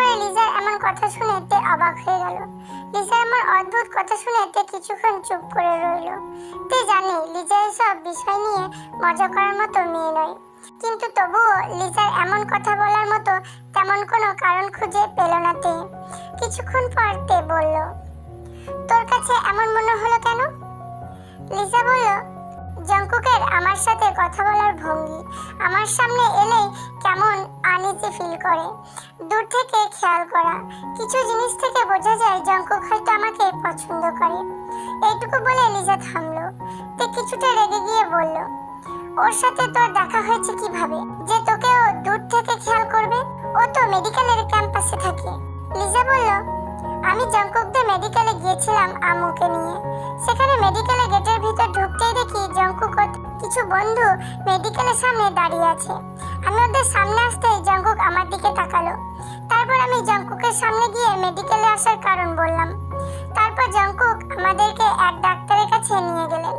করে লিজার এমন কথা শুনে তে অবাক হয়ে গেল। লিজার এমন অদ্ভুত কথা শুনে তে কিছুক্ষণ চুপ করে রইল। তে জানে, লিজা এসব বিষয় নিয়ে মজা করার মতো মেয়ে নয়। কিন্তু তবুও লিজার এমন কথা বলার মতো তেমন কোনো কারণ খুঁজে পেল না তে। কিছুক্ষণ পর তে বলল, তোর কাছে এমন মনে হলো কেন? লিজা বলল জঙ্কুকের আমার সাথে কথা বলার ভঙ্গি আমার সামনে এলেই কেমন আনিজি ফিল করে। দূর থেকে খেয়াল করা, কিছু জিনিস থেকে বোঝা যায় জঙ্কুক হয়তো আমাকে পছন্দ করে। এইটুকু বলে লিজা থামলো। তে কিছুটা রেগে গিয়ে বলল, ওর সাথে তোর দেখা হয়েছে কীভাবে? যে তোকে ও দূর থেকে খেয়াল করবে? ও তো মেডিকেলের ক্যাম্পাসে থাকে। লিজা বলল আমি জঙ্কুকদের মেডিকেলে গিয়েছিলাম আম্মুকে নিয়ে। সেখানে মেডিকেলে গেটের ভিতর ঢুকতেই দেখি জঙ্কুক কিছু বন্ধু মেডিকেলের সামনে দাঁড়িয়ে আছে। আমি ওদের সামনে আসতেই জঙ্কুক আমার দিকে তাকালো। তারপর আমি জঙ্কুকের সামনে গিয়ে মেডিকেলে আসার কারণ বললাম। তারপর জঙ্কুক আমাদেরকে এক ডাক্তারের কাছে নিয়ে গেলেন।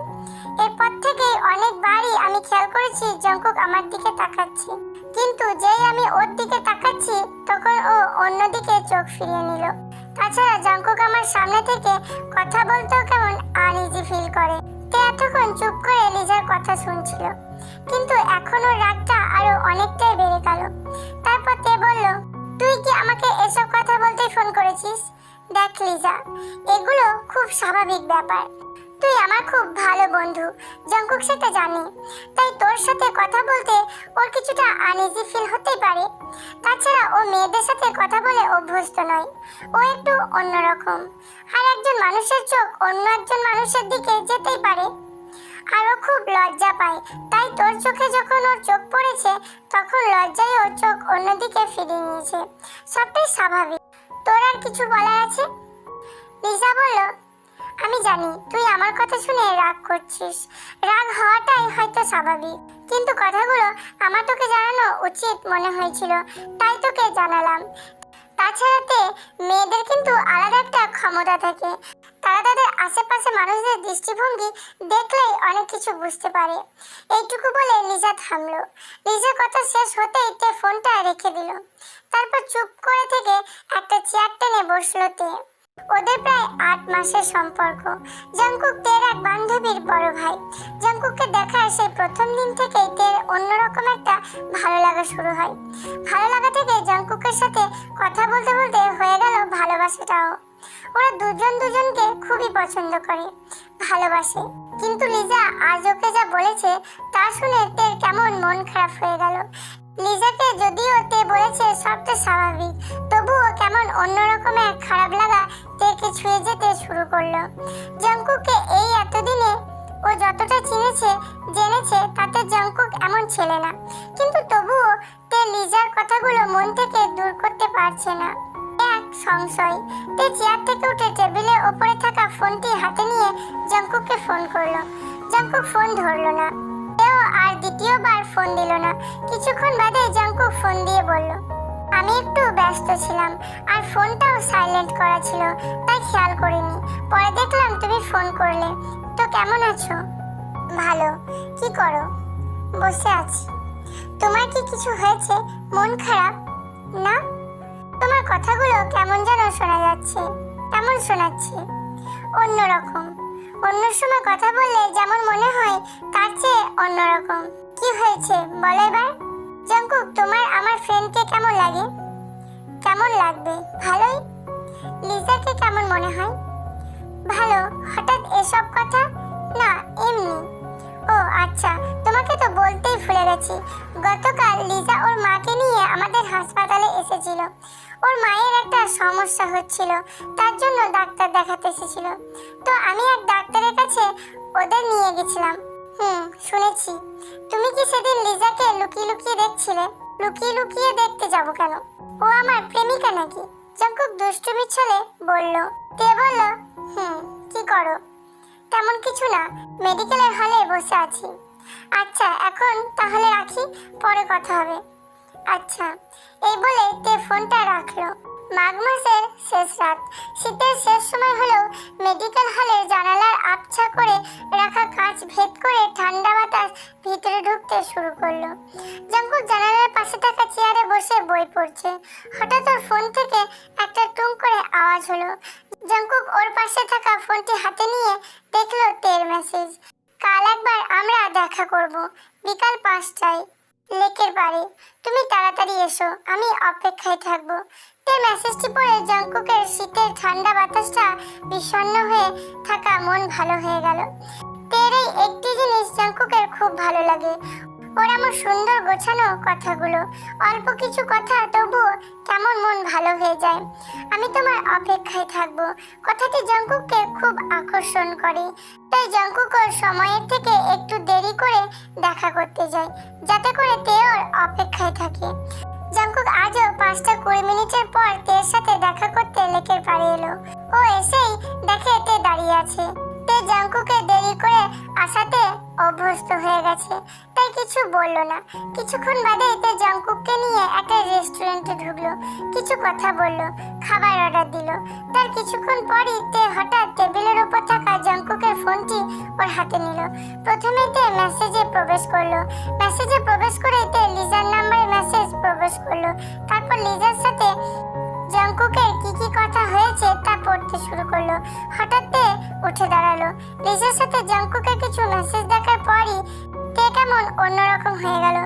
এরপর থেকে অনেকবারই আমি খেয়াল করেছি জঙ্কুক আমার দিকে তাকাচ্ছে। কিন্তু যেই আমি ওর দিকে তাকাচ্ছি, তখন ও অন্যদিকে চোখ ফিরিয়ে নিল। তাছাড়া জঙ্কুক আমার সামনে থেকে কথা বলতেও কেমন আনইজি ফিল করে। তে এতক্ষণ চুপ করে লিজার কথা শুনছিল। কিন্তু এখনও রাগটা আরও অনেকটাই বেড়ে গেল। তারপর তে বলল, তুই কি আমাকে এসব কথা বলতে ফোন করেছিস? দেখ, লিজা, এগুলো খুব স্বাভাবিক ব্যাপার। তুই আমার খুব ভালো বন্ধু, জঙ্কুক সেটা জানি। তাই তোর সাথে কথা বলতে ওর কিছুটা আনইজি ফিল হতেই পারে। তাছাড়া ও মেয়েদের সাথে কথা বলে অভ্যস্ত নয়, ও একটু অন্যরকম। আর একজন মানুষের চোখ অন্য একজন মানুষের দিকে যেতেই পারে। আর ও খুব লজ্জা পায়, তাই তোর চোখে যখন ওর চোখ পড়েছে, তখন লজ্জায় ওর চোখ অন্যদিকে ফিরিয়ে নিয়েছে। সবটাই স্বাভাবিক। তোর আর কিছু বলার আছে? লিজা বলল আমি জানি, তুই আমার কথা শুনে রাগ করছিস। রাগ হওয়াটাই হয়তো স্বাভাবিক, কিন্তু কথাগুলো আমার তোকে জানানো উচিত মনে হয়েছিল, তাই তোকে জানালাম। তাছাড়াতে মেয়েদের কিন্তু আলাদা একটা ক্ষমতা থাকে। তারা তাদের আশেপাশে মানুষদের দৃষ্টিভঙ্গি দেখলেই অনেক কিছু বুঝতে পারে। এইটুকু বলে লিজা থামলো। লিজার কথা শেষ হতেই তে ফোনটা রেখে দিল। তারপর চুপ করে থেকে একটা চেয়ার টেনে বসল তে। ওদের প্রায় আট মাসের সম্পর্ক। জঙ্কুক তের এক বান্ধবীর বড় ভাই। জঙ্কুককে দেখার সেই প্রথম দিন থেকেই তের অন্যরকম একটা ভালো লাগা শুরু হয়। ভালো লাগা থেকে জঙ্কুকের সাথে কথা বলতে বলতে হয়ে গেল ভালোবাসাটাও। ওরা দুজন দুজনকে খুবই পছন্দ করে, ভালোবাসে। কিন্তু লিজা আজ ওকে যা বলেছে তা শুনে তের কেমন মন খারাপ হয়ে গেল। লিজাকে যদিও তে বলেছে সবটা স্বাভাবিক তবুও কেমন অন্যরকম এক খারাপ লাগা তেকে ছুঁয়ে যেতে শুরু করল। জঙ্কুককে এই এতদিনে ও যতটা চিনেছে, জেনেছে, তাতে জঙ্কুক এমন ছেলে না। কিন্তু তবুও তে লিজার কথাগুলো মন থেকে দূর করতে পারছে না। এক সংশয়, তে চেয়ার থেকে উঠে টেবিলের ওপরে থাকা ফোনটি হাতে নিয়ে জঙ্কুককে ফোন করল। জঙ্কুক ফোন ধরলো না। তেও আর দ্বিতীয়বার ফোন দিল না। কিছুক্ষণ বাদে জঙ্কুক ফোন দিয়ে বলল, আমি ব্যস্ত ছিলাম আর ফোনটাও সাইলেন্ট করা ছিল, তাই খেয়াল করিনি। পরে দেখলাম তুমি ফোন করলে। তো কেমন আছো? ভালো। কি করো? বসে আছি। তোমার কি কিছু হয়েছে? মন খারাপ? না? তোমার কথাগুলো কেমন যেন শোনা যাচ্ছে, কেমন শোনাচ্ছে। অন্যরকম। অন্য সময় কথা বললে যেমন মনে হয়, তার চেয়ে অন্যরকম। কি হয়েছে? বলো এবার। জঙ্কুক, তোমার, আমার ফ্রেন্ডকে কেমন লাগে? কেমন লাগবে? ভালোই? লিজাকে কেমন মনে হয়? ভালো, হঠাৎ এসব কথা? না, এমনি। ও আচ্ছা তোমাকে তো বলতেই ভুলে গেছি। গতকাল লিজা ওর মাকে নিয়ে আমাদের হাসপাতালে এসেছিল। ওর মায়ের একটা সমস্যা হচ্ছিল, তার জন্য ডাক্তার দেখাতে এসেছিল। তো আমি এক ডাক্তারের কাছে ওদের নিয়ে গেছিলাম। হুম, শুনেছি। তুমি কি সেদিন লিজাকে লুকিয়ে লুকিয়ে দেখছিলে? লুকিয়ে লুকিয়ে দেখতে যাব কেন? ও আমার প্রেমিকা নাকি? জঙ্কুক দুষ্টুমি ছলে বলল তে বলল হুম, কি করো? তেমন কিছু না মেডিকেলের হলে বসে আছি। আচ্ছা এখন তাহলে রাখি, পরে কথা হবে। আচ্ছা। এই বলে তে ফোনটা রাখল। মাঘ মাসের শেষ রাত। শীতের শেষ সময় হলেও মেডিকেল হলের জানালার আবছা করে রাখা কাঁচ ভেদ করে ঠান্ডা বাতাস ভিতরে ঢুকতে শুরু করল। জঙ্কুক জানালার পাশে থাকা বই পড়ছে। হঠাৎ ওর ফোন থেকে একটা টুং করে আওয়াজ হলো। জাঙ্কুক ওর পাশে থাকা ফোনটি হাতে নিয়ে দেখল তের মেসেজ কাল একবার আমরা দেখা করব। বিকাল পাঁচটায়। লেকের পাড়ে তুমি তাড়াতাড়ি এসো, আমি অপেক্ষায় থাকব। তে মেসেজটি পড়ে জাঙ্কুকের শীতের ঠান্ডা বাতাসটা বিষণ্ণ হয়ে থাকা মন ভালো হয়ে গেল। তের এই একটি জিনিস জাঙ্কুকের খুব ভালো লাগে। ওর এমন সুন্দর গোছানো কথাগুলো। অল্প কিছু কথা তবুও কেমন মন ভালো হয়ে যায়। আমি তোমার অপেক্ষায় থাকব। কথাটি জঙ্কুককে খুব আকর্ষণ করে। তাই জঙ্কুক ওর সময়ের থেকে একটু দেরি করে দেখা করতে যায়, যাতে করে তে ওর অপেক্ষায় থাকে। জঙ্কুক আজও পাঁচটা কুড়ি মিনিটের পর তের সাথে দেখা করতে লেকের পাড়ে এলো। ও এসেই দেখে তে দাঁড়িয়ে আছে। তে জঙ্কুকে দেরি করে আসাতে অভ্যস্ত হয়ে গেছে, তাই কিছু বলল না। কিছুক্ষণ বাদে তে জঙ্কুককে নিয়ে একটা রেস্টুরেন্টে ঢুকলো। কিছু কথা বলল, খাবার অর্ডার দিল। তার কিছুক্ষণ পরই তে হঠাৎ টেবিলের উপর থাকা জঙ্কুকের ফোনটি ওর হাতে নিল। প্রথমে তে মেসেজে প্রবেশ করল। মেসেজে প্রবেশ করে তে লিজার নাম্বারে মেসেজ প্রবেশ করল। তারপর লিজার সাথে জঙ্কুকের কি কি কথা হয়েছে তা পড়তে শুরু করল। হঠাৎ উঠে দাঁড়াল। লিজার সাথে জঙ্কুকের কিছু মেসেজ দেখার পরই তে কেমন অন্যরকম হয়ে গেল।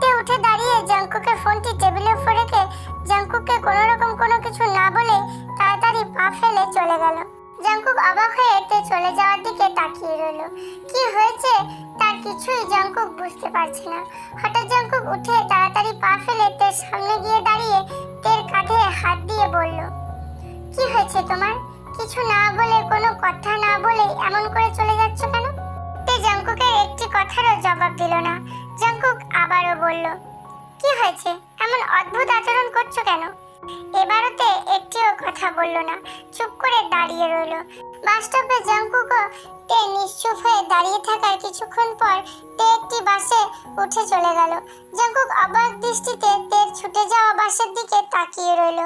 তে উঠে দাঁড়িয়ে জঙ্কুকের ফোনটি টেবিলের উপর রেখে জঙ্কুককে কোনো রকম কোনো কিছু না বলে তাড়াতাড়ি পা ফেলে চলে গেল। জঙ্কুক অবাক হয়ে তে চলে যাওয়ার দিকে তাকিয়ে রইল। কি হয়েছে? কিছুই জঙ্কুক বুঝতে পারছে না। হঠাৎ জঙ্কুক উঠে তাড়াতাড়ি পা ফেলে তের সামনে গিয়ে দাঁড়িয়ে তের কাঁধে হাত দিয়ে বলল, কি হয়েছে তোমার? কিছু না বলে, কোনো কথা না বলে এমন করে চলে যাচ্ছ কেন? তে জঙ্কুকের একটি কথারও জবাব দিল না। জঙ্কুক আবারও বলল, কি হয়েছে? এমন অদ্ভুত আচরণ করছ কেন? এবারতে একটিও কথা বলল না, চুপ করে দাঁড়িয়ে রইল। বাসস্টপে জঙ্কুকও তে নিশ্চুপ হয়ে দাঁড়িয়ে থাকার কিছুক্ষণ পর তে একটি বাসে উঠে চলে গেল। জঙ্কুক অবাক দৃষ্টিতে তের ছুটে যাওয়া বাসের দিকে তাকিয়ে রইল।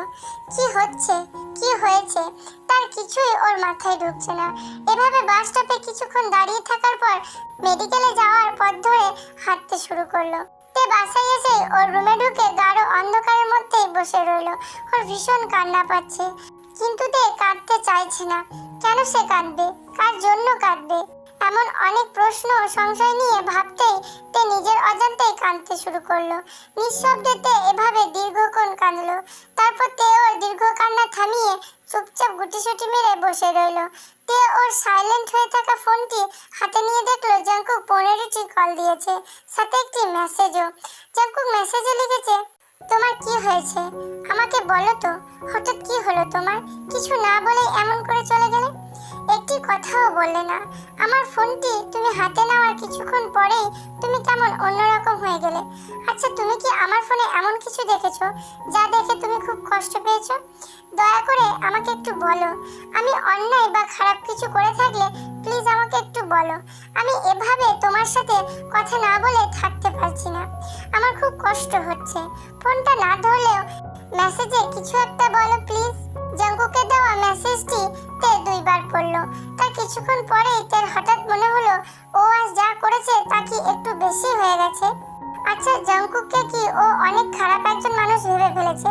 কি হচ্ছে? কি হয়েছে? তার কিছুই ওর মাথায় ঢুকছে না। এভাবে বাস স্টপে কিছুক্ষণ দাঁড়িয়ে থাকার পর মেডিকেলে যাওয়ার পথ ধরে হাঁটতে শুরু করল। তে বাসায় এসে ওর রুমে ঢুকে গাঢ় অন্ধকারের মধ্যেই বসে রইল। ওর ভীষণ কান্না পাচ্ছে। কিন্তু তে কাঁদতে চাইছে না। কেন সে কাঁদবে? কার জন্য কাঁদবে? এমন অনেক প্রশ্ন সংশয় নিয়ে ভাবতেই তে নিজের অজান্তেই কাঁদতে শুরু করল। নিঃশব্দে তে এভাবে দীর্ঘক্ষণ কাঁদলো। তারপর তে ওর দীর্ঘ কান্না থামিয়ে চুপচাপ গুটিসুটি মেরে বসে রইল। তে ওর সাইলেন্ট হয়ে থাকা ফোনটি হাতে নিয়ে দেখল জাঙ্কুক পনেরোটি কল দিয়েছে, সাথে একটি মেসেজও জাঙ্কুক মেসেজে লিখেছে, তোমার কি হয়েছে? আমাকে বলো তো, হঠাৎ কি হলো তোমার? কিছু না বলে এমন করে চলে গেলে? একটি কথাও বললে না। আমার ফোনটি তুমি হাতে নেওয়ার কিছুক্ষণ পরেই তুমি কেমন অন্যরকম হয়ে গেলে। আচ্ছা তুমি কি আমার ফোনে এমন কিছু দেখেছ যা দেখে তুমি খুব কষ্ট পেয়েছ? দয়া করে আমাকে একটু বলো। আমি অন্যায় বা খারাপ কিছু করে থাকলে প্লিজ আমাকে একটু বলো। আমি এভাবে তোমার সাথে কথা না বলে থাকতে পারছি না। আমার খুব কষ্ট হচ্ছে। ফোনটা না ধরলেও মেসেজে কিছু একটা বলো প্লিজ। জঙ্কুকে দেওয়া মেসেজটি তে দুইবার পড়ল। তার কিছুক্ষণ পরেই তের হঠাৎ মনে হলো, ও আজ যা করেছে তা কি একটু বেশি হয়ে গেছে? আচ্ছা জঙ্কুককে কি ও অনেক খারাপ একজন মানুষ ভেবে ফেলেছে?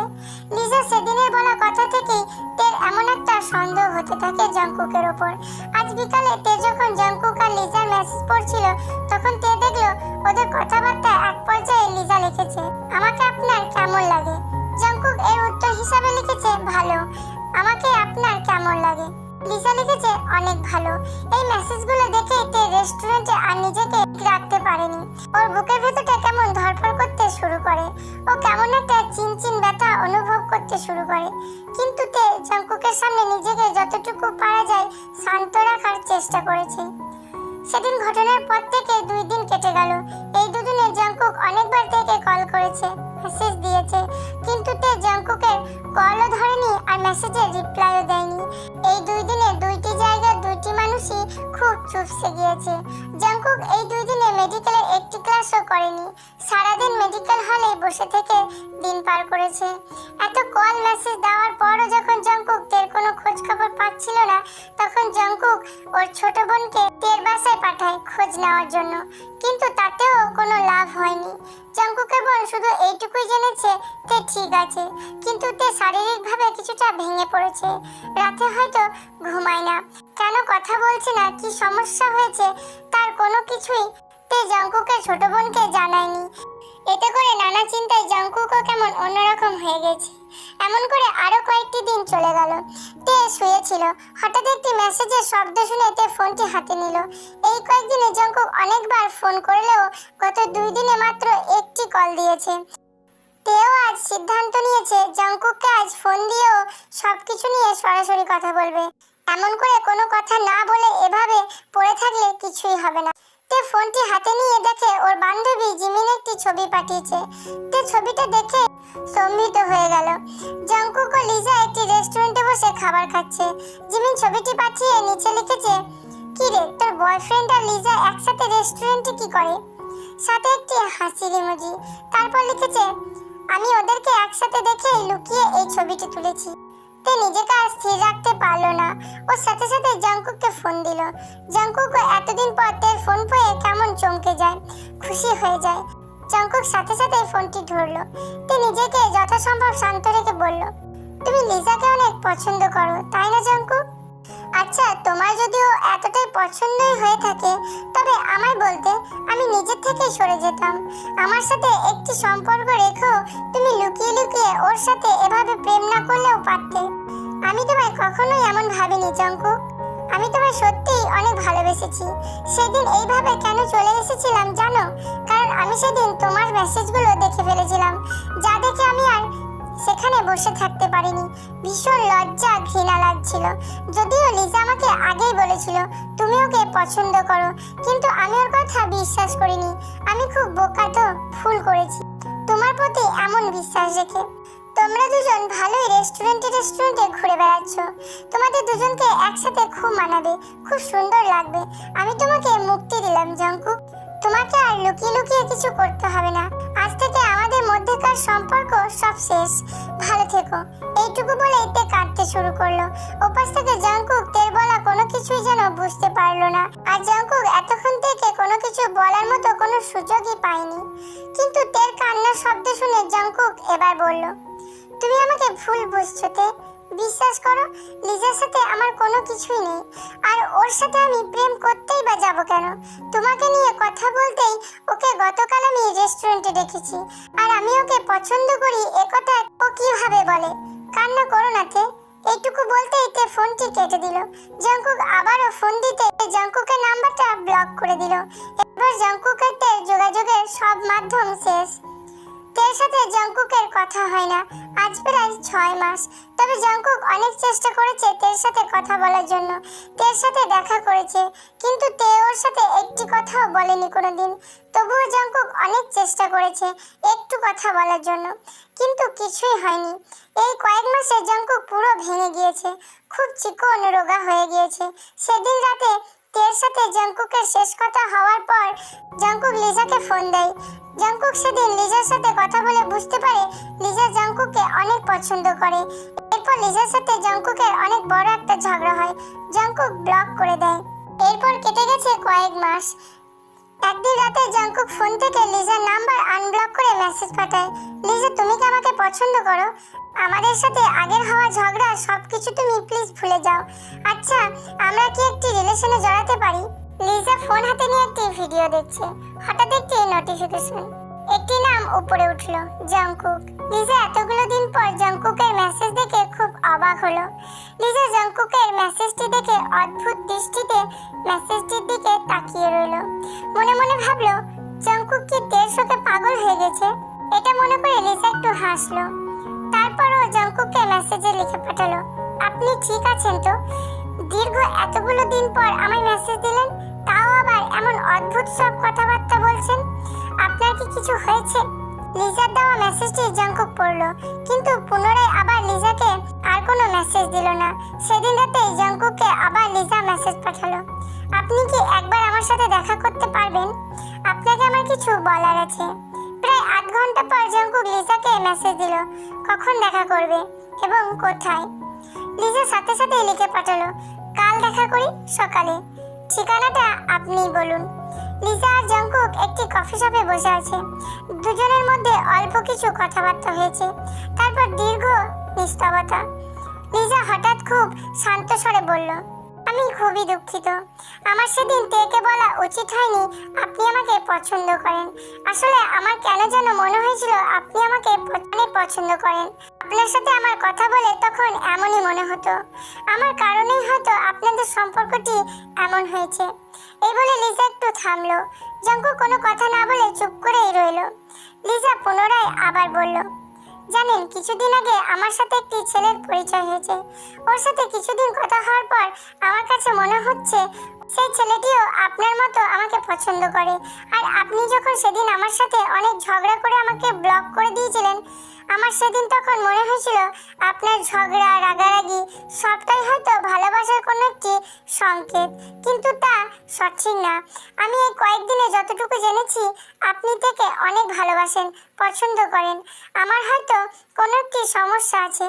লিজা সেদিনের বলা কথা থেকেই তের এমন একটা সন্দেহ হতে থাকে জঙ্কুকের ওপর। আজ বিকালে তে যখন জঙ্কুক আর লিজার মেসেজ পড়ছিল, তখন তে দেখল ওদের কথাবার্তা এক পর্যায়ে লিজা লিখেছে। আমাকে আপনার কেমন লাগে? জঙ্কুক এর উত্তর হিসাবে লিখেছে, ভালো। আমাকে আপনার কেমন লাগে? লিসা লিখেছে, অনেক ভালো। এই মেসেজগুলো দেখে তে রেস্টুরেন্টে আর নিজেকে রাখতে পারেনি। ওর বুকের ভেতরটা কেমন ধরফর করতে শুরু করে। ও কেমন একটা চিনচিন ব্যথা অনুভব করতে শুরু করে। কিন্তু তে জঙ্কুকের সামনে নিজেকে যতটুকু পারা যায় শান্ত রাখার চেষ্টা করেছে। সেদিন ঘটনার পর থেকে দুই দিন কেটে গেল। জঙ্কুক অনেকবার থেকে কল করেছে মেসেজ দিয়েছে, কিন্তু তে জংকুকের কলও ধরেনি আর মেসেজের রিপ্লাইও দেয়নি। এই দুই দিনে দুইটি জায়গার দুইটি মানুষই খুব চুপসে গিয়েছে। জঙ্কুক এই দুই দিনে মেডিকেলের একটি ক্লাসও করেনি। সারাদিন মেডিকেল হলে বসে থেকে দিন পার করেছে। এত কল মেসেজ দেওয়ার পরও যখন জঙ্কুক তের কোনো খোঁজ খবর পাচ্ছিল না, তখন জঙ্কুক ওর ছোট বোনকে তের বাসায় পাঠায় খোঁজ নেওয়ার জন্য। কিন্তু তাতেও কোনো লাভ হয়নি। জঙ্কুকের বোন শুধু এইটুকুই জেনেছে, তে ঠিক আছে। কিন্তু তে শারীরিকভাবে কিছুটা ভেঙে পড়েছে। রাতে হয়তো ঘুমায় না। কেন কথা বলছে না, কি সমস্যা হয়েছে, তার কোনো কিছুই তে জঙ্কুকের ছোট বোনকে জানায়নি। এতে করে নানা চিন্তায় জঙ্কুকও কেমন অন্যরকম হয়ে গেছে। এমন করে আরও কয়েকটি দিন চলে গেল। তে শুয়েছিল। হঠাৎ একটি মেসেজের শব্দ শুনে তে ফোনটি হাতে নিল। এই কয়েকদিনে জঙ্কুক অনেকবার ফোন করলেও গত দুই দিনে মাত্র একটি কল দিয়েছে। তেও আজ সিদ্ধান্ত নিয়েছে, জঙ্কুককে আজ ফোন দিয়েও সব কিছু নিয়ে সরাসরি কথা বলবে। এমন করে কোনো কথা না বলে এভাবে পড়ে থাকলে কিছুই হবে না। তে ফোনটি হাতে নিয়ে দেখে ওর বান্ধবী জিমিন একটি ছবি পাঠিয়েছে। তে ছবিটা দেখে স্তম্ভিত হয়ে গেল। জঙ্কুক ও লিজা একটি রেস্টুরেন্টে বসে খাবার খাচ্ছে। জিমিন ছবিটি পাঠিয়ে নিচে লিখেছে কি রে তোর বয়ফ্রেন্ড আর লিজা একসাথে রেস্টুরেন্টে কি করে? সাথে একটি হাসির ইমোজি। তারপর লিখেছে, আমি ওদেরকে একসাথে দেখে লুকিয়ে এই ছবিটি তুলেছি। তে নিজেকে আর স্থির রাখতে পারল না। ও সাথে সাথে জাঙ্কুককে ফোন দিল। জাঙ্কুক এতদিন পর তের ফোন পেয়ে কেমন চমকে যায়, খুশি হয়ে যায়। জাঙ্কুক সাথে সাথে ফোনটি ধরলো। তে নিজেকে যথাসম্ভব শান্ত রেখে বলল, তুমি লিজাকে অনেক পছন্দ করো, তাই না জাঙ্কুক? আচ্ছা তোমার যদিও এতটাই পছন্দই হয়ে থাকে, তবে আমায় বলতে আমি নিজের থেকেই সরে যেতাম। আমার সাথে একটি সম্পর্ক রেখো, তুমি লুকিয়ে লুকিয়ে ওর সাথে এভাবে প্রেম না করলেও পারতে। আমি তোমায় কখনোই এমন ভাবিনি জঙ্কু আমি তোমায় সত্যিই অনেক ভালোবেসেছি। সেদিন এইভাবে কেন চলে এসেছিলাম জানো? কারণ আমি সেদিন তোমার মেসেজগুলো দেখে ফেলেছিলাম। যা দেখে আমি আর সেখানে বসে থাকতে পারিনি। ভীষণ লজ্জা, ঘৃণা লাগছিল। যদিও লিজা আমাকে আগেই বলেছিল, তুমি ওকে পছন্দ করো। কিন্তু আমি ওর কথা বিশ্বাস করিনি। আমি খুব বোকা তো, ভুল করেছি। তোমার প্রতি এমন বিশ্বাস রেখে। তোমরা দুজন ভালোই রেস্টুরেন্টে রেস্টুরেন্টে ঘুরে বেড়াচ্ছ। তোমাদের দুজনকে একসাথে খুব মানাবে, খুব সুন্দর লাগবে। আমি তোমাকে মুক্তি দিলাম জঙ্কুক তোমাকে আর লুকিয়ে লুকিয়ে কিছু করতে হবে না। আজ থেকে আমাদের মধ্যেকার সম্পর্ক সব শেষ। ভালো থেকো। এইটুকু বলে এতে কাঁদতে শুরু করল। ওপাশ থেকে জাঙ্কুক তের বলা কোনো কিছুই যেন বুঝতে পারল না। আর জাঙ্কুক এতক্ষণ থেকে কোনো কিছু বলার মতো কোনো সুযোগই পায়নি। কিন্তু তের কান্নার শব্দ শুনে জাঙ্কুক এবার বলল, তুমি আমাকে ভুল বুঝছ তে। বিশ্বাস করো লিজার সাথে আমার কোনো কিছুই নেই। আর ওর সাথে আমি প্রেম করতেই বা যাব কেন? তোমাকে নিয়ে কথা বলতেই ওকে গতকাল আমি রেস্টুরেন্টে দেখেছি। আর আমি ওকে পছন্দ করি এ কথা ও কীভাবে বলে? কান্না করো না তে এইটুকু বলতেই তে ফোনটি কেটে দিল। জঙ্কুক আবারও ফোন দিতে জঙ্কুকের নাম্বারটা ব্লক করে দিল। এবার জঙ্কুকের যোগাযোগের সব মাধ্যম শেষ। তের সাথে জঙ্কুকের কথা হয় না। আজ প্রায় ছয় মাস। তবে জঙ্কুক অনেক চেষ্টা করেছে তের সাথে কথা বলার জন্য। তের সাথে দেখা করেছে, কিন্তু তে ওর সাথে একটি কথাও বলেনি কোনোদিন। তবুও জঙ্কুক অনেক চেষ্টা করেছে একটু কথা বলার জন্য, কিন্তু কিছুই হয়নি। এই কয়েক মাসে জঙ্কুক পুরো ভেঙে গিয়েছে, খুব চিকন রোগা হয়ে গিয়েছে। সেদিন রাতে তের সাথে জঙ্কুকের শেষ কথা হওয়ার পর জঙ্কুক লিজাকে ফোন দেয়। জঙ্কুক সেদিন লিজার সাথে কথা বলে বুঝতে পারে লিজা জঙ্কুককে অনেক পছন্দ করে। এরপর লিজার সাথে জঙ্কুকের অনেক বড় একটা ঝগড়া হয়। জঙ্কুক ব্লক করে দেয়। এরপর কেটে গেছে কয়েক মাস। একদিন রাতে জঙ্কুক ফোন থেকে লিজার নাম্বার আনব্লক করে মেসেজ পাঠায়। লিজা, তুমি কি আমাকে পছন্দ করো? আমাদের সাথে আগের হওয়া ঝগড়া সবকিছু তুমি প্লিজ ভুলে যাও। আচ্ছা আমরা কি একটি রিলেশনে জড়াতে পারি? লিজা ফোন হাতে নিয়ে একটি ভিডিও দেখছে। হঠাৎ একটি নোটিফিকেশন একটি নাম উপরে উঠল জঙ্কুক লিজা এতগুলো দিন পর জঙ্কুকের মেসেজ দেখে খুব অবাক হলো। লিজা জঙ্কুকের মেসেজটি দেখে অদ্ভুত দৃষ্টিতে মেসেজটির দিকে তাকিয়ে রইল। মনে মনে ভাবলো জঙ্কুক কি তের শোকে পাগল হয়ে গেছে? এটা মনে করে লিজা একটু হাসলো। তারপরও জঙ্কুককে মেসেজে লিখে পাঠালো। আপনি ঠিক আছেন তো? দীর্ঘ এতগুলো দিন পর আমায় মেসেজ দিলেন, তাও আবার এমন অদ্ভুত সব কথাবার্তা বলছেন? আপনার কি কিছু হয়েছে? লিজার দেওয়া মেসেজটি জঙ্কুক পড়ল, কিন্তু পুনরায় আবার লিজাকে আর কোনো মেসেজ দিল না। সেদিন রাতে জঙ্কুককে আবার লিজা মেসেজ পাঠালো। আপনি কি একবার আমার সাথে দেখা করতে পারবেন? আপনাকে আমার কিছু বলার আছে। প্রায় আধ ঘণ্টা পর জঙ্কুক লিজাকে মেসেজ দিল, কখন দেখা করবে এবং কোথায়? লিজা সাথে সাথে লিখে পাঠালো, কাল দেখা করি সকালে। ঠিকানাটা আপনি বলুন। লিজা আর জঙ্কুক একটি কফি শপে বসে আছে। দুজনের মধ্যে অল্প কিছু কথাবার্তা হয়েছে। তারপর দীর্ঘ নিস্তবতা। লিজা হঠাৎ খুব শান্ত স্বরে বলল আমি খুবই দুঃখিত। আমার সেদিন তেকে বলা উচিত হয়নি আপনি আমাকে পছন্দ করেন। আসলে আমার কেন যেন মনে হয়েছিল আপনি আমাকে অনেক পছন্দ করেন। আপনার সাথে আমার কথা বলে তখন এমনই মনে হতো। আমার কারণেই হয়তো আপনাদের সম্পর্কটি এমন হয়েছে। এই বলে লিজা একটু থামলো। জঙ্কু কোনো কথা না বলে চুপ করেই রইল। লিজা পুনরায় আবার বলল জানেন, কিছুদিন আগে আমার সাথে একটি ছেলের পরিচয় হয়েছে। ওর সাথে কিছুদিন কথা হওয়ার পর আমার কাছে মনে হচ্ছে সেই ছেলেটিও আপনার মতো আমাকে পছন্দ করে। আর আপনি যখন সেদিন আমার সাথে অনেক ঝগড়া করে আমাকে ব্লক করে দিয়েছিলেন আমার সেদিন তখন মনে হয়েছিল, আপনার ঝগড়া, রাগারাগি, সবটাই হয়তো ভালোবাসার কোনো একটি সংকেত। কিন্তু তা সঠিক না। আমি এই কয়েকদিনে যতটুকু জেনেছি, আপনি থেকে অনেক ভালোবাসেন, পছন্দ করেন। আমার হয়তো কোনো একটি সমস্যা আছে।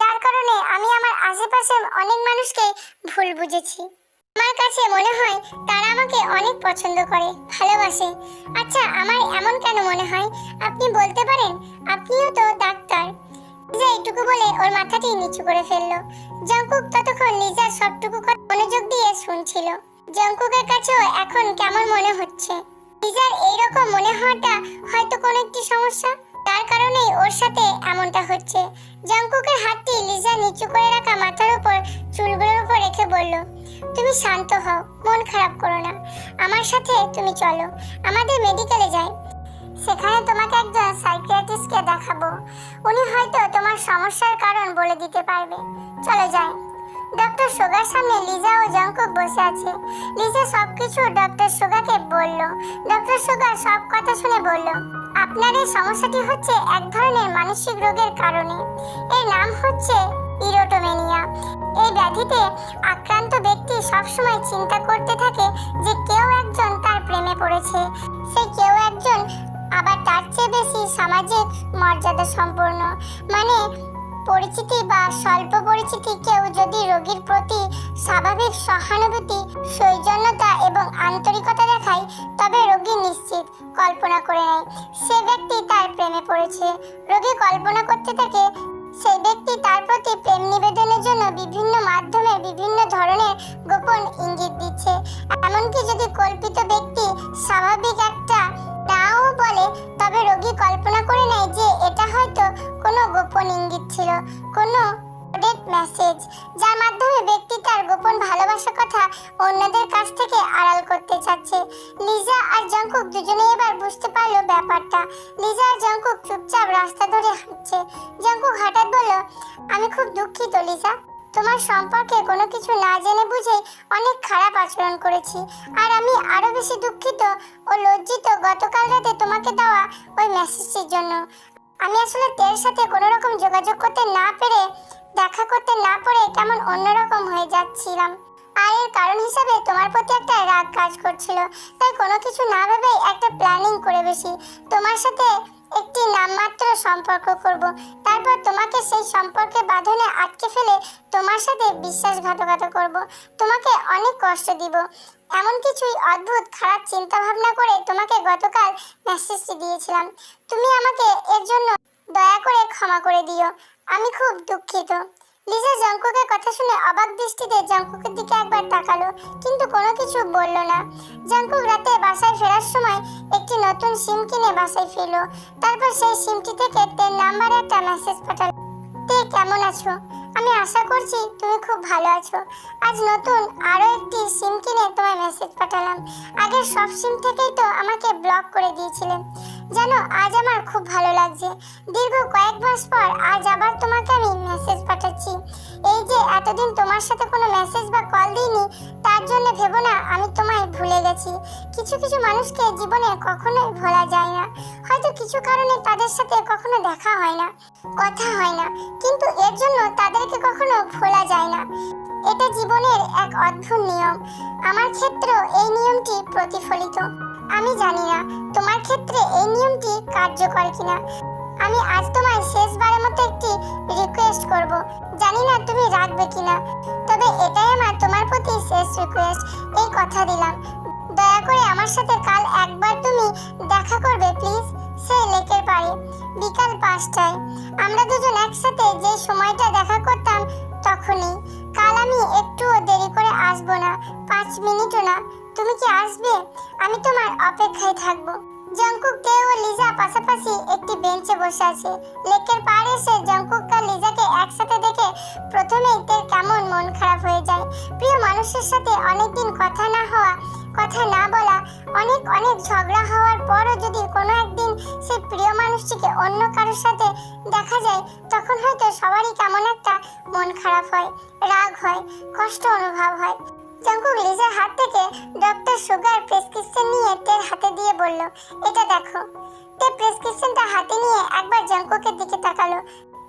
যার কারণে আমি আমার আশেপাশের অনেক মানুষকে ভুল বুঝেছি। আমার কাছে মনে হয় তারা আমাকে অনেক পছন্দ করে, ভালোবাসে। আচ্ছা আমার এমন কেন মনে হয়? আপনি বলতে পারেন, আপনিও তো ডাক্তার। লিজা এইটুকু বলে ওর মাথাটি নিচু করে ফেলল। জঙ্কুক ততক্ষণ লিজার সবটুকু মনোযোগ দিয়ে শুনছিল। জঙ্কুকের কাছেও এখন কেমন মনে হচ্ছে? লিজার এইরকম মনে হওয়াটা হয়তো কোনো একটি সমস্যা? তার কারণেই ওর সাথে এমনটা হচ্ছে। জঙ্কুকের হাতটি লিজা নিচু করে রাখা মাথার উপর, চুলগুলোর উপর রেখে বলল তুমি শান্ত হও, মন খারাপ করো না। আমার সাথে তুমি চলো, আমাদের মেডিকেলে যাই। সেখানে তোমাকে একজন সাইকিয়াট্রিস্টকে দেখাবো। উনি হয়তো তোমার সমস্যার কারণ বলে দিতে পারবে। চলো যাই। ডক্টর সুগার সামনে লিজা ও জঙ্কুক বসে আছে। লিজা সবকিছু ডক্টর সুগাকে বলল। ডক্টর সুগা সব কথা শুনে বলল, আপনার এই সমস্যাটি হচ্ছে এক ধরনের মানসিক রোগের কারণে। এর নাম হচ্ছে ইরোটোমেনিয়া এই ব্যাধিতে আক্রান্ত ব্যক্তি সবসময় চিন্তা করতে থাকে যে কেউ একজন তার প্রেমে পড়েছে। সে কেউ একজন আবার তার চেয়ে বেশি সামাজিক মর্যাদা সম্পন্ন। মানে পরিচিতি বা স্বল্প পরিচিতি কেউ যদি রোগীর প্রতি স্বাভাবিক সহানুভূতি, সৌজন্যতা এবং আন্তরিকতা দেখায়, তবে রোগী নিশ্চিত কল্পনা করে নেয়। সে ব্যক্তি তার প্রেমে পড়েছে। রোগী কল্পনা করতে থাকে সেই ব্যক্তি তার প্রতি প্রেম নিবেদনের জন্য বিভিন্ন মাধ্যমে বিভিন্ন ধরনের গোপন ইঙ্গিত দিচ্ছে। এমনকি যদি কল্পিত ব্যক্তি স্বাভাবিক একটা নাও বলে, তবে রোগী কল্পনা করে নেয় যে এটা হয়তো কোনো গোপন ইঙ্গিত ছিল, কোনো কোডেড মেসেজ যার মাধ্যমে ব্যক্তি তার গোপন ভালোবাসার কথা অন্যদের কাছ থেকে আড়াল করতে চাচ্ছে। লিজা আর জঙ্কুক দুজনেই এবার বুঝতে পারল ব্যাপারটা। লিজা আর জঙ্কুক চুপচাপ রাস্তা ধরে হাঁটছে। জঙ্কুক হঠাৎ বলল, আমি খুব দুঃখিত, লিজা। তোমার সম্পর্কে কোনো কিছু না জেনে বুঝে অনেক খারাপ আচরণ করেছি। আর আমি আরও বেশি দুঃখিত ও লজ্জিত গতকাল রাতে তোমাকে দেওয়া ওই মেসেজটির জন্য। আমি আসলে তের সাথে কোনো রকম যোগাযোগ করতে না পেরে, দেখা করতে না পেরে কেমন অন্যরকম হয়ে যাচ্ছিলাম। আর এর কারণ হিসাবে তোমার প্রতি একটা রাগ কাজ করছিল। তাই কোনো কিছু না ভেবেই একটা প্ল্যানিং করে বেশি তোমার সাথে একটি নামমাত্র সম্পর্ক করব। তারপর তোমাকে সেই সম্পর্কে বাঁধনে আটকে ফেলে তোমার সাথে বিশ্বাসঘাতকতা করব। তোমাকে অনেক কষ্ট দিব। এমন কিছুই অদ্ভুত, খারাপ চিন্তা ভাবনা করে তোমাকে গতকাল মেসেজটি দিয়েছিলাম। তুমি আমাকে এর জন্য দয়া করে ক্ষমা করে দিও। আমি খুব দুঃখিত। লিজা জঙ্কুকের কথা শুনে অবাক দৃষ্টিতে জঙ্কুকের দিকে একবার তাকালো, কিন্তু কোনো কিছু বলল না। জঙ্কুক রাতে বাসায় ফেরার সময় একটি নতুন সিম কিনে বাসায় ফিরল। তারপর সেই সিমটি থেকে তার নাম্বারে একটা মেসেজ পাঠালো। তে, কেমন আছো? আমি আশা করছি তুমি খুব ভালো আছো। আজ নতুন আরও একটি সিম কিনে তোমায় মেসেজ পাঠালাম। আগের সব সিম থেকেই তো আমাকে ব্লক করে দিয়েছিলেন জানো আজ আমার খুব ভালো লাগছে। দীর্ঘ কয়েক মাস পর আজ আবার তোমাকে আমি মেসেজ পাঠাচ্ছি। এই যে এতদিন তোমার সাথে কোনো মেসেজ বা কল দিইনি, তার জন্য ভেবো না, আমি তোমায় ভুলে গেছি। কিছু কিছু মানুষকে জীবনে কখনোই ভোলা যায় না। হয়তো কিছু কারণে তাদের সাথে কখনো দেখা হয় না, কথা হয় না। কিন্তু এর জন্য তাদেরকে কখনো ভোলা যায় না। এটা জীবনের এক অদ্ভুত নিয়ম। আমার ক্ষেত্রেও এই নিয়মটি প্রতিফলিত। আমি জানি না তোমার ক্ষেত্রে এই নিয়মটি কার্যকর কিনা। আমি আজ তোমায় শেষবারের মতো একটি রিকোয়েস্ট করব। জানি না তুমি রাখবে কিনা। তবে এটাই আমার তোমার প্রতি শেষ রিকোয়েস্ট এই কথা দিলাম। দয়া করে আমার সাথে কাল একবার তুমি দেখা করবে প্লিজ সেই লেকের পাড়ে। বিকাল পাঁচটায়। আমরা দুজন একসাথে যে সময়টা দেখা করতাম তখনই। কাল আমি একটুও দেরি করে আসব না। পাঁচ মিনিটও না। তুমি কি আসবে? আমি তোমার অপেক্ষায় থাকব। জঙ্কুক তে ও লিজা পাশাপাশি একটি বেঞ্চে বসে আছে। লেকের পাড়ে এসে জঙ্কুক আর লিজাকে একসাথে দেখে প্রথমেই তের কেমন মন খারাপ হয়ে যায়। প্রিয় মানুষের সাথে অনেকদিন কথা না হওয়া, কথা না বলা, অনেক অনেক ঝগড়া হওয়ার পরও মানুষটিকে অন্য কারোর সাথে দেখা যায়, তখন হয়তো সবারই কেমন একটা মন খারাপ হয়, রাগ হয়, কষ্ট অনুভব হয়। জঙ্কুক লিজার হাত থেকে ডক্টর সুগার প্রেসক্রিপশন নিয়ে তের হাতে দিয়ে বলল, এটা দেখো। তে প্রেসক্রিপশনটা হাতে নিয়ে একবার জঙ্কুকের দিকে তাকালো।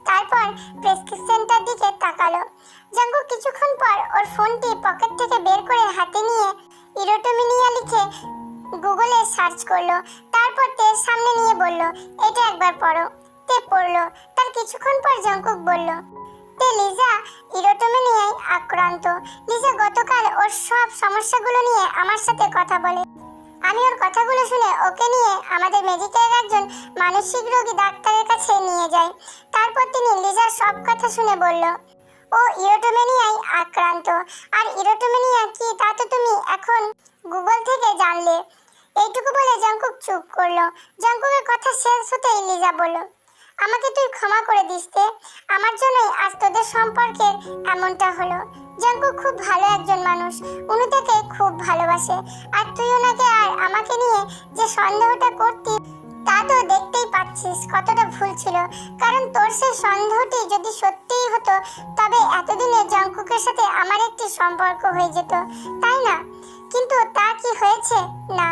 তারপর প্রেসক্রিপশনটার দিকে তাকালো। জঙ্কুক কিছুক্ষণ পর ওর ফোনটি পকেট থেকে বের করে হাতে নিয়ে ইরোটোমিনিয়া লিখে গুগলে সার্চ করল, তারপর তের সামনে নিয়ে বলল, এটা একবার পড়ো। তে পড়ল, তার কিছুক্ষণ পর জঙ্কুক বলল, তে লিজা ইরোটোমিনিয়ায় আক্রান্ত। লিজা, গতকাল ওর সব সমস্যাগুলো নিয়ে আমার সাথে কথা বলে। আমি ওর কথাগুলো শুনে ওকে নিয়ে আমাদের মেডিকেলের একজন মানসিক রোগী ডাক্তারের কাছে নিয়ে যাই। তারপর তিনি লিজার সব কথা শুনে বলল ও ইরোটোমেনিয়ায় আক্রান্ত। আর ইরোটোমেনিয়া কি, তা তো তুমি এখন গুগল থেকে জানলে। এইটুকু বলে জঙ্কুক চুপ করল। জঙ্কুকের কথা শেষ হতেই লিজা বলল, আমাকে তুই ক্ষমা করে দিস তে। আমার জন্যই আজ তোদের সম্পর্কের এমনটা হলো। জঙ্কুক খুব ভালো একজন মানুষ। উনি তোকে খুব ভালোবাসে। আর তুই ওনাকে আর আমাকে নিয়ে যে সন্দেহটা করতি তা তো দেখতেই পাচ্ছিস, কতটা ভুল ছিল। কারণ তোর সেই সন্দেহটি যদি সত্যিই হতো, তবে এতদিনে জঙ্কুকের সাথে আমার একটি সম্পর্ক হয়ে যেত, তাই না? কিন্তু তা কি হয়েছে? না,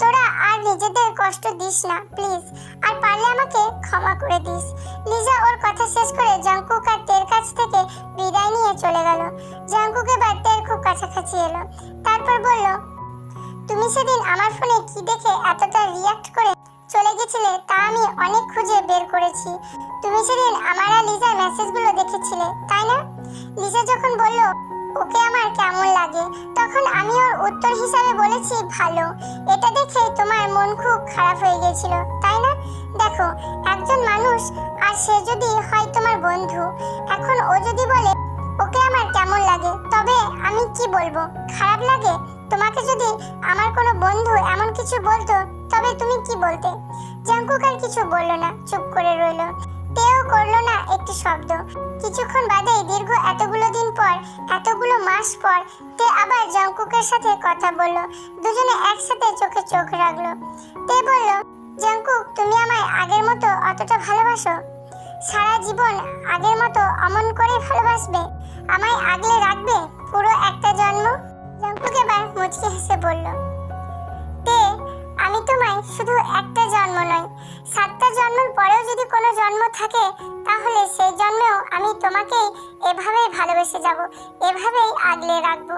তোরা আর নিজেদের কষ্ট দিস না, প্লিজ। আর পারলে আমাকে ক্ষমা করে দিস। লিজা ওর কথা শেষ করে জঙ্কুক আর তের কাছ থেকে বিদায় নিয়ে চলে গেল। জঙ্কুক এবার তের খুব কাছাকাছি এলো। তারপর বলল, তুমি সেদিন আমার ফোনে কি দেখে এতটা রিয়াক্ট করে চলে গেছিলে, তা আমি অনেক খুঁজে বের করেছি। তুমি সেদিন আমার আর লিজার মেসেজগুলো দেখেছিলে, তাই না? লিজা যখন বলল, ওকে আমার কেমন লাগে? তখন আমি ওর উত্তর হিসাবে বলেছি, ভালো। এটা দেখে তোমার মন খুব খারাপ হয়ে গিয়েছিল তাই না? দেখো, একজন মানুষ, আর সে যদি হয় তোমার বন্ধু, এখন ও যদি বলে, ওকে আমার কেমন লাগে? তবে আমি কি বলব? খারাপ লাগে? তোমাকে যদি আমার কোনো বন্ধু এমন কিছু বলতো, তবে তুমি কি বলতে? জাঙ্কুক আর কিছু বলল না, চুপ করে রইল। তেও করল না একটি শব্দ। কিছুক্ষণ বাদেই দীর্ঘ এতগুলো দিন পর, এতগুলো মাস পর, তে আবার জঙ্কুকের সাথে কথা বলল। দুজনে একসাথে চোখে চোখ রাখল। তে বলল, জঙ্কুক, তুমি আমায় আগের মতো অতটা ভালোবাসো? সারা জীবন আগের মতো অমন করে ভালোবাসবে? আমায় আগলে রাখবে পুরো একটা জন্ম? জঙ্কুক এবার মুচকে হেসে বলল তে আমি তোমায় শুধু একটা জন্ম নয় সাতটা জন্মের পরেও যদি কোনো জন্ম থাকে, তাহলে সেই জন্মেও আমি তোমাকেই এভাবেই ভালোবেসে যাব, এভাবেই আগলে রাখব।